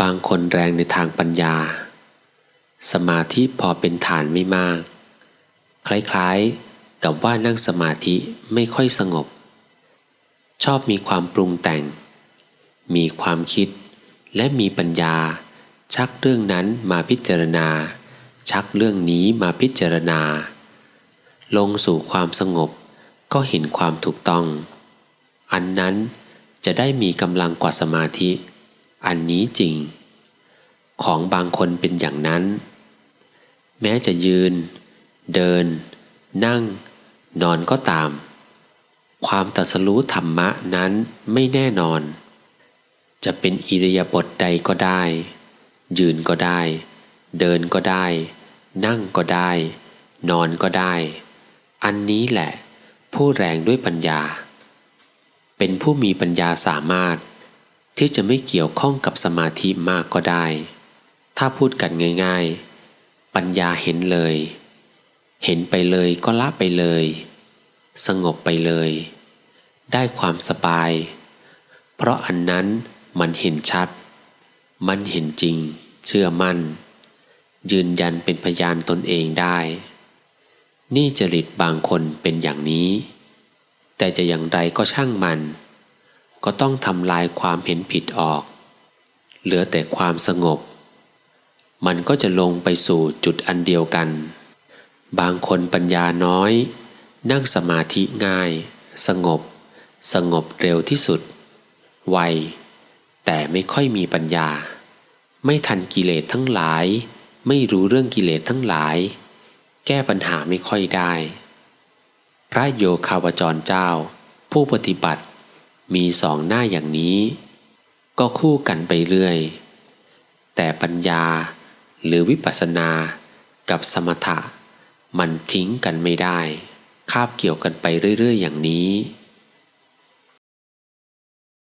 บางคนแรงในทางปัญญา สมาธิพอเป็นฐานไม่มาก คล้ายๆกับว่านั่งสมาธิไม่ค่อยสงบ ชอบมีความปรุงแต่ง มีความคิดและมีปัญญา ชักเรื่องนั้นมาพิจารณา ชักเรื่องนี้มาพิจารณา ลงสู่ความสงบก็เห็นความถูกต้อง อันนั้นจะได้มีกำลังกว่าสมาธิ อันนี้จริง ของบางคนเป็นอย่างนั้น แม้จะยืน เดิน นั่ง นอนก็ตาม ความตัสรู้ธรรมะนั้นไม่แน่นอน จะเป็นอิริยาบถใดก็ได้ ยืนก็ได้ เดินก็ได้ นั่งก็ได้ นอนก็ได้ อันนี้แหละ ผู้แรงด้วยปัญญา เป็นผู้มีปัญญาสามารถ ที่จะไม่เกี่ยวข้องกับสมาธิมากก็ได้ ถ้าพูดกันง่ายๆ ปัญญาเห็นเลย เห็นไปเลยก็ละไปเลย สงบไปเลย ได้ความสบาย เพราะอันนั้นมันเห็นชัด มันเห็นจริง เชื่อมั่น ยืนยันเป็นพยานตนเองได้ นี่จริตบางคนเป็นอย่างนี้ แต่จะอย่างไรก็ช่างมัน ก็ต้องทำลายความเห็นผิดออก เหลือแต่ความสงบ มันก็จะลงไปสู่จุดอันเดียวกัน บางคนปัญญาน้อย นั่งสมาธิง่าย สงบ สงบเร็วที่สุด ไว แต่ไม่ค่อยมีปัญญา ไม่ทันกิเลสทั้งหลาย ไม่รู้เรื่องกิเลสทั้งหลาย แก้ปัญหาไม่ค่อยได้ พระโยคาวจรเจ้า ผู้ปฏิบัติ มีสองหน้าอย่างนี้ ก็คู่กันไปเรื่อย แต่ปัญญาหรือวิปัสสนากับสมถะ มันทิ้งกันไม่ได้ คาบเกี่ยวกันไปเรื่อย ๆ อย่างนี้